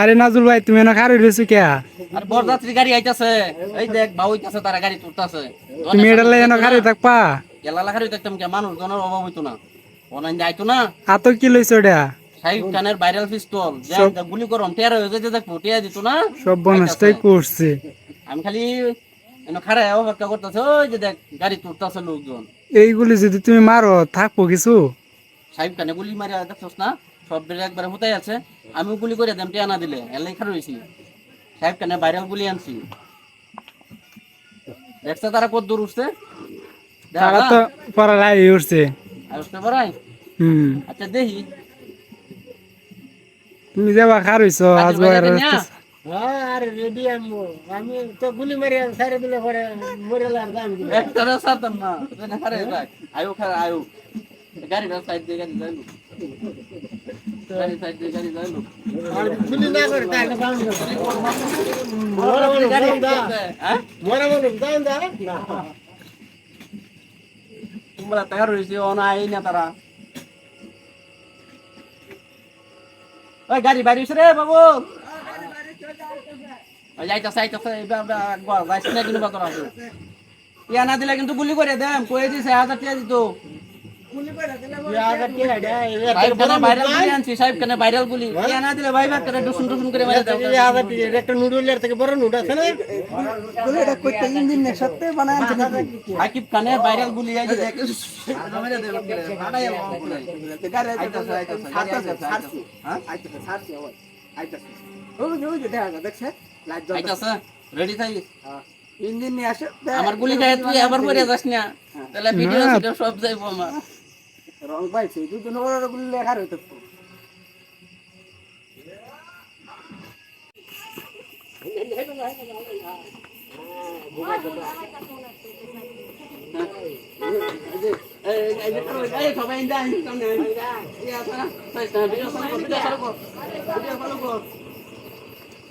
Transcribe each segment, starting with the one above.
আরে নাজুল ভাই তুমি এনে খারে রয়েছো কে? আর বরযাত্রী গাড়ি আইতাছে। এই দেখ বাউ হইতাছে তারা গাড়ি তুলতাছে। তুমি এটা লাই এনে খারে থাকবা? গেলা লাখারি দেখতাম কে? মানুষ জনের অভাব হইতো না। অনাইন যাইতো না। আত কি লইছো এটা? সাহিব খানের ভাইরাল পিস্তল গুলি করম টের হয়ে যেতে দেখব টিয়া দিত না। সব বনসটাই করছে। আমি খালি এনে খারায় অপেক্ষা করতেছে ওই যে দেখ গাড়ি তুলতাছে লোকজন। এইগুলি যদি তুমি মারো থাকব কিছু? সাহিব খানে গুলি মারি দেখছস না? সব বেড়ে একবারে হুতাই আছে। আমিও গুলি করে দেম টিয়া না দিলে। এলাই খার হয়েছি সাহেব খানে ভাইরাল গুলি আনছি। দেখছে তারা কত দূর উঠছে? তারা তো পড়ালাই উঠছে। আর উঠতে পারাই হুম। আচ্ছা দেখি। তুমি যাবা খার হইছো আজ বাইরে বাইরে। আরে রেডি আমি আমি তো গুলি মারি সাইরে দিলে পরে মরে লাগ দাম দিলে একটারে সারতাম না এখানে খারে যাক আয়ো খারে আয়ো গাড়িটা সাইড দিয়ে গাড়ি যাইলো গাড়ি সাইড দিয়ে গাড়ি যাইলো আর গুলি না করে তাই দাম দিলে গাড়ি হ্যাঁ মরে বলে দাম দা না তোমরা তৈরি হয়েছে অনা আই না তারা ওই গাড়ি বাইরে হয়েছে রে বাবু ওই যাইতাছে এবার যাইছে না কিন্তু বাতর আছে ইয়া না দিলে কিন্তু গুলি করে দেম কয়ে দিছে হাজার টিয়া দিত আগে গুলি আইছে দেখে আইতাছে আইতাছে হ্যাঁ আইতাছে রেডি থাকি? ইঞ্জিন নিয়ে আসে আমার গুলি খায় তুই আবার মরে যাস না। তাহলে ভিডিও ভিডিও সব যাইবো আমার। রং পাইছে দুজন বড় গুলি লেখা রইতো সবাই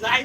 যাই